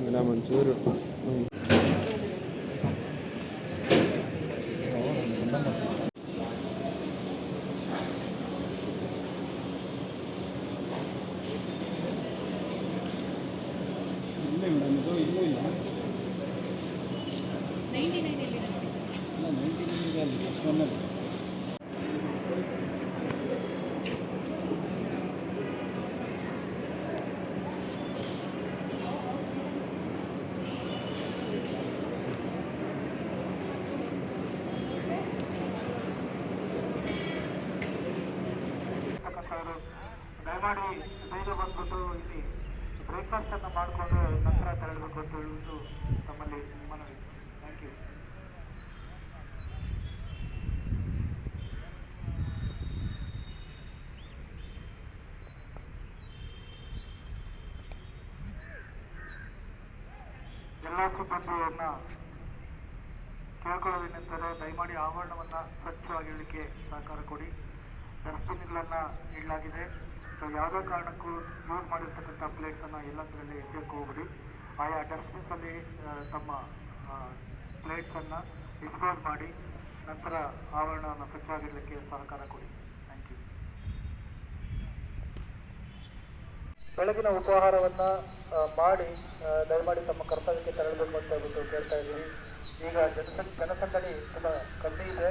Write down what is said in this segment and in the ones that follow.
Madam ಒಂಚೂರು. Madam ಇದು ಇನ್ನೂ ಇಲ್ಲ ನೈಂಟಿ ನೈನ್ ಎಲ್ಲಿದೆ ನೋಡಿ ಸರ್ ಇಲ್ಲ ನೈನ್ಟೀನ್ ಇದೆ ಅಲ್ಲಿ ದಯಮಾಡಿ ಬೇಗ ಬಂದ್ಬಿಟ್ಟು ಇಲ್ಲಿ ಬ್ರೇಕ್ಫಾಸ್ಟ್ ಅನ್ನು ಮಾಡಿಕೊಂಡು ನಂತರ ತೆರಳಬೇಕು ಅಂತ ಹೇಳುವುದು ತಮ್ಮಲ್ಲಿ ಮನವಿ. ಥ್ಯಾಂಕ್ ಯು ಎಲ್ಲ ಸಿಬ್ಬಂದಿಯನ್ನ ಕೇಳ್ಕೊಳ್ಳೋದೇನೆಂದರೆ ದಯಮಾಡಿ ಆವರಣವನ್ನ ಸ್ವಚ್ಛವಾಗಿಡಲಿಕ್ಕೆ ಸಹಕಾರ ಕೊಡಿ. ಡಸ್ಟ್ಬಿನ್ಗಳನ್ನು ಇಡಲಾಗಿದೆ ಸೊ ಯಾವುದೇ ಕಾರಣಕ್ಕೂ ಯೂಸ್ ಮಾಡಿರ್ತಕ್ಕಂಥ ಪ್ಲೇಟ್ಸನ್ನು ಎಲ್ಲದರಲ್ಲಿ ಎಸೆಯಕ್ಕೆ ಹೋಗ್ಬಿಡಿ. ಆಯಾ ಡಸ್ಟ್ಬಿನ್ಸಲ್ಲಿ ತಮ್ಮ ಪ್ಲೇಟ್ಸನ್ನು ಡಿಸ್ಪೋಸ್ ಮಾಡಿ, ನಂತರ ಆವರಣವನ್ನು ಸ್ವಚ್ಛವಾಗಿರಲಿಕ್ಕೆ ಸಹಕಾರ ಕೊಡಿ. ಥ್ಯಾಂಕ್ ಯು ಬೆಳಗಿನ ಉಪಹಾರವನ್ನ ಮಾಡಿ ದಯಮಾಡಿ ತಮ್ಮ ಕರ್ತವ್ಯಕ್ಕೆ ತೆರಳಬೇಕು ಅಂತ ಹೇಳ್ಬಿಟ್ಟು ಕೇಳ್ತಾ ಇದ್ದೀವಿ ಈಗ ಜನಸಂಖ್ಯೆ ಜನಸಂದಣಿ ತುಂಬ ಕಮ್ಮಿ ಇದೆ.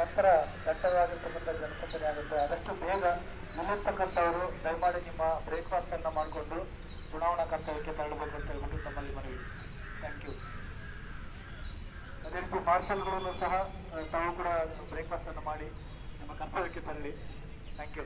ನಂತರ ದಟ್ಟವಾಗಿರ್ತಕ್ಕಂಥ ಜನಸಂದಣಿ ಆಗುತ್ತೆ. ಆದಷ್ಟು ಬೇಗ ನಿಲ್ಲಿರ್ತಕ್ಕಂಥವರು ದಯಮಾಡಿ ನಿಮ್ಮ ಬ್ರೇಕ್ಫಾಸ್ಟ್ ಅನ್ನ ಮಾಡಿಕೊಂಡು ಚುನಾವಣಾ ಕರ್ತವ್ಯಕ್ಕೆ ತೆರಳಬೇಕು ಅಂತ ಹೇಳ್ಬಿಟ್ಟು ತಮ್ಮಲ್ಲಿ ಮನವಿ. ಥ್ಯಾಂಕ್ ಯು ಅದೇ ರೀತಿ ಮಾರ್ಷಲ್ಗಳನ್ನು ಸಹ ತಾವು ಕೂಡ ಬ್ರೇಕ್ಫಾಸ್ಟ್ ಅನ್ನು ಮಾಡಿ ನಿಮ್ಮ ಕರ್ತವ್ಯಕ್ಕೆ ತೆರಳಿ. Thank you